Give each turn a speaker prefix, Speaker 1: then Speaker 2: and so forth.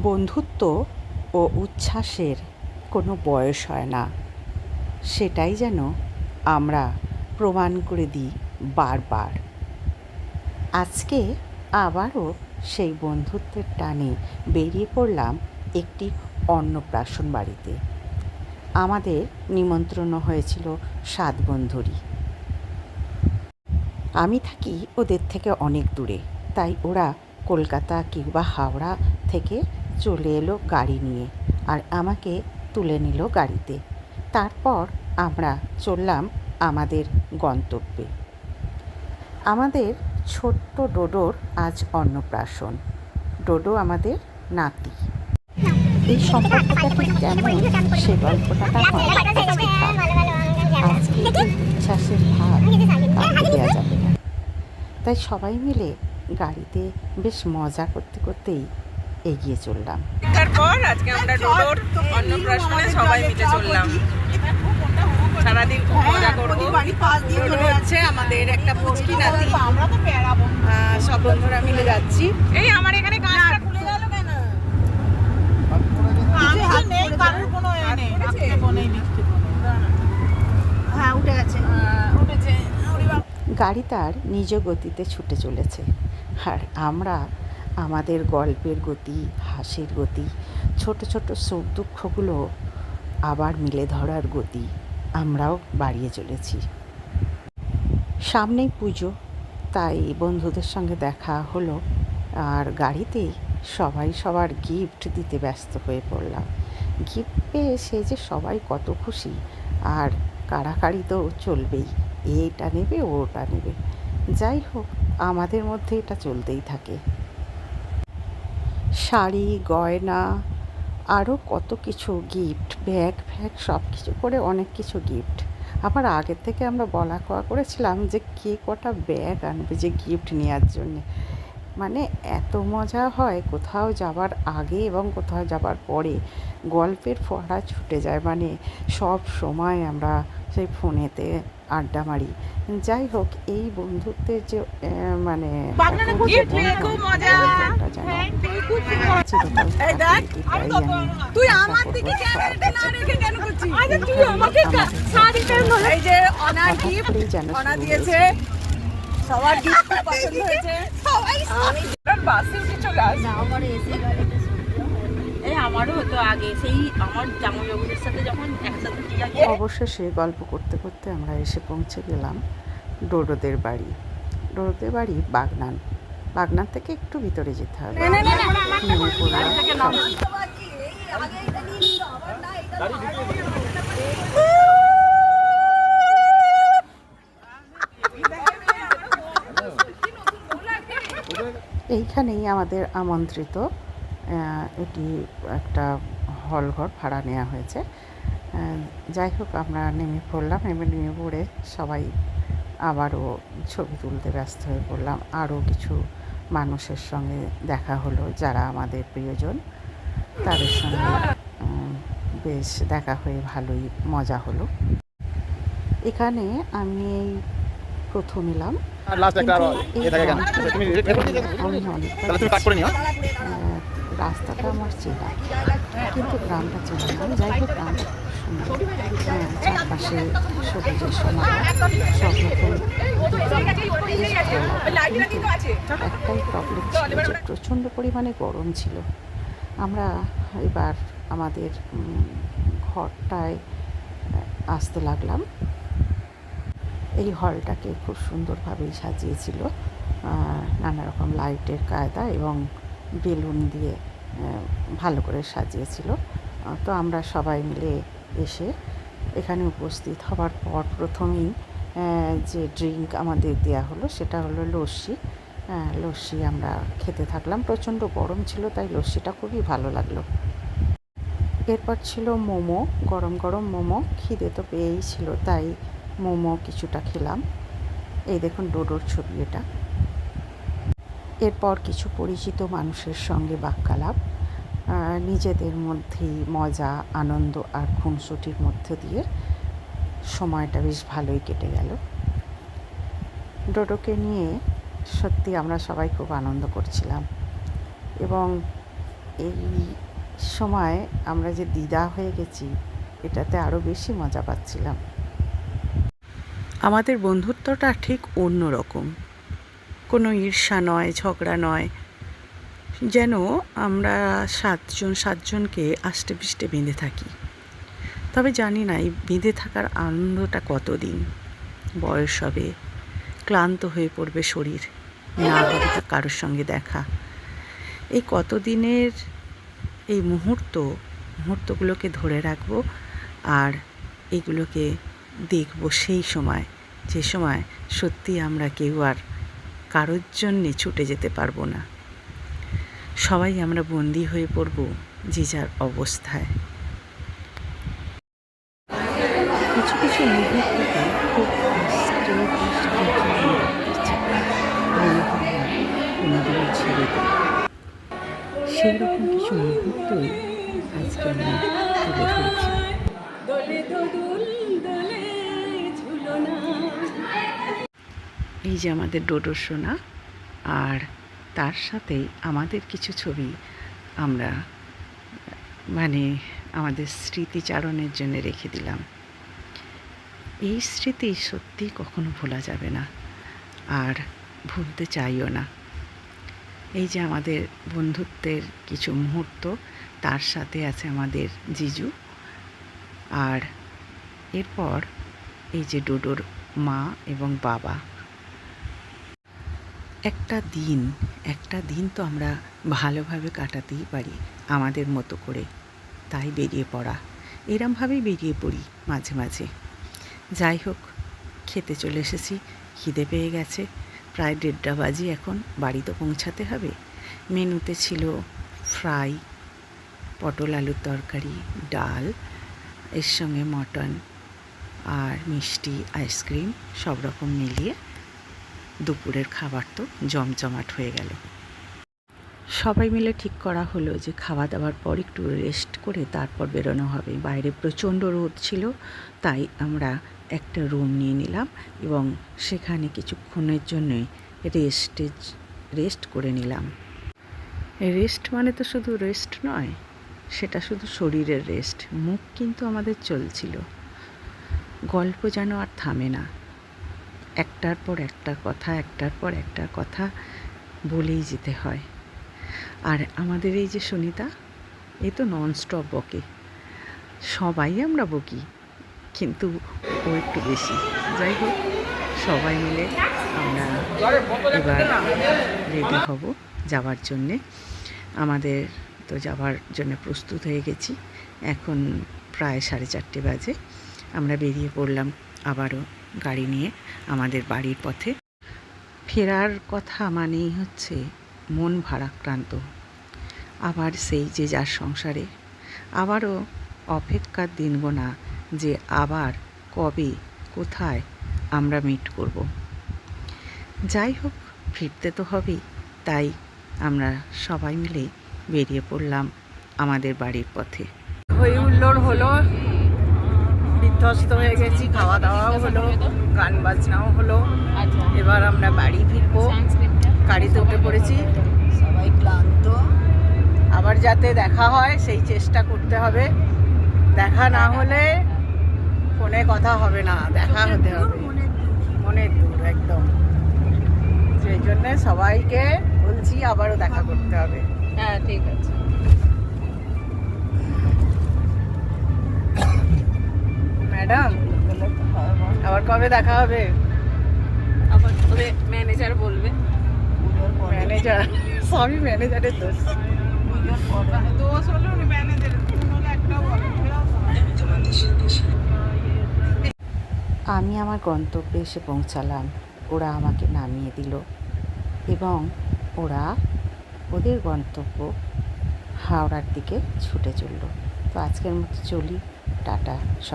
Speaker 1: বন্ধুত্ব ও উচ্ছ্বাসের কোনো বয়স হয় না। সেটাই যেন আমরা প্রমাণ করে দিই বারবার। আজকে আবারও সেই বন্ধুত্বের টানে বেরিয়ে পড়লাম একটি অন্নপ্রাশন বাড়িতে। আমাদের নিমন্ত্রণ হয়েছিল সাত বন্ধুরই। আমি থাকি ওদের থেকে অনেক দূরে, তাই ওরা কলকাতা কিংবা হাওড়া থেকে চলে এলো গাড়ি নিয়ে আর আমাকে তুলে নিল গাড়িতে। তারপর আমরা চললাম আমাদের গন্তব্যে। আমাদের ছোট্ট ডোডোর আজ অন্নপ্রাশন। ডোডো আমাদের নাতি। এই সম্পর্কটা ঠিক কেমন? সে গল্পটা হয় আজকে উচ্ছ্বাসের ভাব কাউকে দেওয়া যাবে না। তাই সবাই মিলে গাড়িতে বেশ মজা করতে করতেই এগিয়ে চললাম।
Speaker 2: তারপর আজকে আমরা ডোডোর অন্নপ্রাশনে সবাই মিলে চললাম। সারাদিন হচ্ছে আমাদের একটা পুচকি নাতি। আহ, সব বন্ধুরা মিলে যাচ্ছি। এই আমার এখানে কাজটা খুলে গেল কেন?
Speaker 3: হ্যাঁ উঠে গেছে।
Speaker 2: উঠেছে।
Speaker 1: গাড়ি তার নিজ গতিতে ছুটে চলেছে। আর আমরা আমাদের গল্পের গতি, হাসির গতি, ছোট ছোট সুখ দুঃখগুলো আবার মিলে ধরার গতি আমরাও বাড়িয়ে চলেছি। সামনেই পুজো, তাই বন্ধুদের সঙ্গে দেখা হলো আর গাড়িতেই সবাই সবার গিফট দিতে ব্যস্ত হয়ে পড়লাম। গিফট পেয়ে সে যে সবাই কত খুশি আর কাড়াকাড়ি তো চলবেই, এটা নেবে, ওটা নেবে। যাই হোক, আমাদের মধ্যে এটা চলতেই থাকে। শাড়ি, গয়না আরও কত কিছু গিফট ব্যাগ ফ্যাগ সব কিছু করে অনেক কিছু গিফট আবার আগের থেকে আমরা বলা কওয়া করেছিলাম যে কে কটা ব্যাগ আনবে যে গিফট নেওয়ার জন্যে। মানে এত মজা হয় কোথাও যাবার আগে এবং কোথাও যাবার পরে। গল্পের ফোয়ারা ছুটে যায় মানে সব সময় আমরা সেই ফোনেতে আড্ডা মারি। যাই হোক এই বন্ধুত্বের যে মানে যেন
Speaker 2: দিকে
Speaker 1: সবার
Speaker 2: পছন্দ হয়েছে। আমি বাসে উঠে চলে আসি
Speaker 3: আমার এসে এই আমারও হতো আগে সেই আমার জামাইবাবুদের সাথে যখন একসাথে
Speaker 1: অবশেষে গল্প করতে করতে আমরা এসে পৌঁছে গেলাম ডোডোদের বাড়ি ডোডোদের বাড়ি বাগনান বাগনান থেকে একটু ভিতরে যেতে হবে নেমে পড়লাম সব। এইখানেই আমাদের আমন্ত্রিত এটি একটা হল ঘর ভাড়া নেওয়া হয়েছে। যাই হোক, আমরা নেমে পড়লাম, নেমে নেমে পড়ে সবাই আবারও ছবি তুলতে ব্যস্ত হয়ে পড়লাম। আরও কিছু মানুষের সঙ্গে দেখা হলো যারা আমাদের প্রিয়জন। তাদের সঙ্গে বেশ দেখা হয়ে ভালোই মজা হলো। এখানে আমি প্রথম এলাম।
Speaker 4: আর লাস্ট একটা
Speaker 1: আরও
Speaker 4: এ থাকে কেন তুমি রেকর্ড করতে
Speaker 1: আমি অনেকবার
Speaker 4: তাহলে তুমি কাট করে নিও হ্যাঁ?
Speaker 1: রাস্তাটা আমার চেনা। কিন্তু গ্রামটা চেনা না। যাই হোক গ্রামটা চারপাশে সবুজের সমাহার সব রকম একটাই প্রবলেম ছিল যে প্রচণ্ড পরিমাণে গরম ছিল আমরা এবার আমাদের ঘরটায় আসতে লাগলাম। এই হলটাকে খুব সুন্দরভাবেই সাজিয়েছিল নানা রকম লাইটের কায়দা এবং বেলুন দিয়ে ভালো করে সাজিয়েছিল। তো আমরা সবাই মিলে এসে এখানে উপস্থিত হবার পর প্রথমেই যে ড্রিঙ্ক আমাদের দেয়া হলো সেটা হলো লস্যি। লস্যি আমরা খেতে থাকলাম, প্রচণ্ড গরম ছিল তাই লস্যিটা খুবই ভালো লাগল। এরপর ছিল মোমো, গরম গরম মোমো, খিদে তো পেয়েই ছিল তাই মোমো কিছুটা খেলাম। এই দেখুন ডোডোর ছবি এটা। এরপর কিছু পরিচিত মানুষের সঙ্গে বাক্যালাপ নিজেদের মধ্যেই মজা, আনন্দ আর খুনসুটির মধ্য দিয়ে সময়টা বেশ ভালোই কেটে গেল। ডোডোকে নিয়ে সত্যি আমরা সবাই খুব আনন্দ করছিলাম এবং এই সময় আমরা যে দিদা হয়ে গেছি, এটাতে আরও বেশি মজা পাচ্ছিলাম। আমাদের বন্ধুত্বটা ঠিক অন্য রকম কোনো ঈর্ষা নয়, ঝগড়া নয়। যেন আমরা সাতজন, সাতজনকে আষ্টে পিষ্টে বেঁধে থাকি। তবে জানি না এই বেঁধে থাকার আনন্দটা কতদিন। বয়স হবে, ক্লান্ত হয়ে পড়বে শরীর, না হবে কারোর সঙ্গে দেখা। এই কতদিনের এই মুহূর্ত, মুহূর্তগুলোকে ধরে রাখব আর এগুলোকে দেখব সেই সময়, যে সময় সত্যি আমরা কেউ আর কারোর জন্যে ছুটে যেতে পারব না। সবাই আমরা বন্দি হয়ে পড়ব যে যার অবস্থায়। কিছু কিছু দেব। সেই রকম কিছু মুহূর্তই আজকে আমি তুলে ধরেছি। এই যে আমাদের ডোডো সোনা আর তার সাথেই আমাদের কিছু ছবি আমরা মানে আমাদের স্মৃতিচারণের জন্য রেখে দিলাম। এই স্মৃতি সত্যি কখনো ভোলা যাবে না আর ভুলতে চাইও না। এই যে আমাদের বন্ধুত্বের কিছু মুহূর্ত, তার সাথে আছে আমাদের জিজু আর এরপর এই যে ডোডোর মা এবং বাবা। একটা দিন একটা দিন তো আমরা ভালোভাবে কাটাতেই পারি, আমাদের মতো করে। তাই বেরিয়ে পড়া। এরমভাবেই বেরিয়ে পড়ি মাঝে মাঝে। যাই হোক, খেতে চলে এসেছি, খিদে পেয়ে গেছে। প্রায় দেড়টা বাজি এখন, বাড়ি তো পৌঁছাতে হবে। মেনুতে ছিল ফ্রাই, পটল আলুর তরকারি, ডাল, এর সঙ্গে মটন আর মিষ্টি, আইসক্রিম, সব রকম মিলিয়ে দুপুরের খাবার তো জমজমাট হয়ে গেল। সবাই মিলে ঠিক করা হলো যে খাওয়া দাওয়ার পর একটু রেস্ট করে তারপর বেরোনো হবে। বাইরে প্রচণ্ড রোদ ছিল, তাই আমরা একটা রুম নিয়ে নিলাম এবং সেখানে কিছুক্ষণের জন্যে রেস্টে, রেস্ট করে নিলাম। রেস্ট মানে তো শুধু রেস্ট নয়, সেটা শুধু শরীরের রেস্ট। মুখ কিন্তু আমাদের চলছিল। গল্প যেন আর থামে না। একটার পর একটা কথা, একটার পর একটা কথা বলেই যেতে হয়। আর আমাদের এই যে সুনিতা, এ তো ননস্টপ বকে। সবাই আমরা বকি, কিন্তু ও একটু বেশি। যাই হোক, সবাই মিলে আমরা এবার রেডি হব যাওয়ার জন্যে। আমাদের তো যাওয়ার জন্য প্রস্তুত হয়ে গেছি। এখন প্রায় সাড়ে চারটে বাজে। আমরা বেরিয়ে পড়লাম আবারও। গাড়ি নিয়ে আমাদের বাড়ির পথে। ফেরার কথা মানেই হচ্ছে মন ভারাক্রান্ত। আবার সেই যে যার সংসারে, আবারও অপেক্ষার দিন গোনা যে আবার কবে, কোথায় আমরা মিট করব। যাই হোক, ফিরতে তো হবেই, তাই আমরা সবাই মিলে বেরিয়ে পড়লাম আমাদের বাড়ির পথে।
Speaker 2: হই হলো বিধ্বস্ত হয়ে গেছি খাওয়া দাওয়াও হলো গান বাজনাও হলো। এবার আমরা বাড়ি ফিরবো। গাড়িতে উঠে পড়েছি।
Speaker 3: সবাই ক্লান্ত।
Speaker 2: আবার যাতে দেখা হয় সেই চেষ্টা করতে হবে। দেখা না হলে ফোনে কথা হবে না দেখা হতে হবে। মনের দূর একদম। সেই জন্যে সবাইকে বলছি আবারও দেখা করতে হবে।
Speaker 3: হ্যাঁ ঠিক আছে।
Speaker 2: ম্যাডাম? আবার কবে দেখা হবে?
Speaker 3: আবার তবে ম্যানেজার বলবে।
Speaker 2: ম্যানেজার সবই ম্যানেজারের দোষ। দোষ হলো ম্যানেজারের
Speaker 1: আমি আমার গন্তব্যে এসে পৌঁছালাম। ওরা আমাকে নামিয়ে দিল। এবং ওরা ওদের গন্তব্য হাওড়ার দিকে ছুটে চলল। তো আজকের মতো চলি। টাটা সব